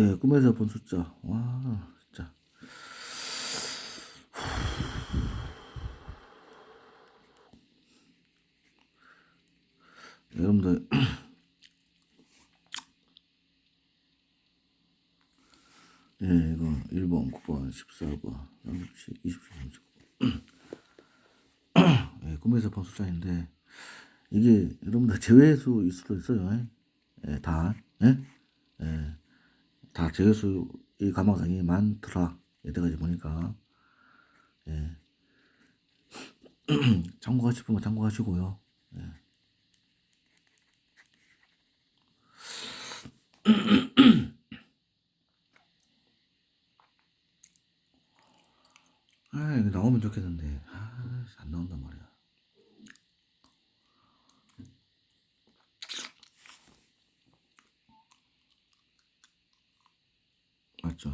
예, 꿈에서 본 숫자. 와, 진짜. 여러분들, 예, 이거 1번, 9번, 14번, 37, 27, 39. 예, 꿈에서 본 숫자인데, 이게 여러분들 제외수일 수도 있어요. 예, 예, 다, 예? 예, 다 제외수의 가망상이 많더라. 여태까지 보니까. 예. 참고하고 싶은 거 참고하시고요. 예. 아, 이거 나오면 좋겠는데. 아, 안 나온 맞죠?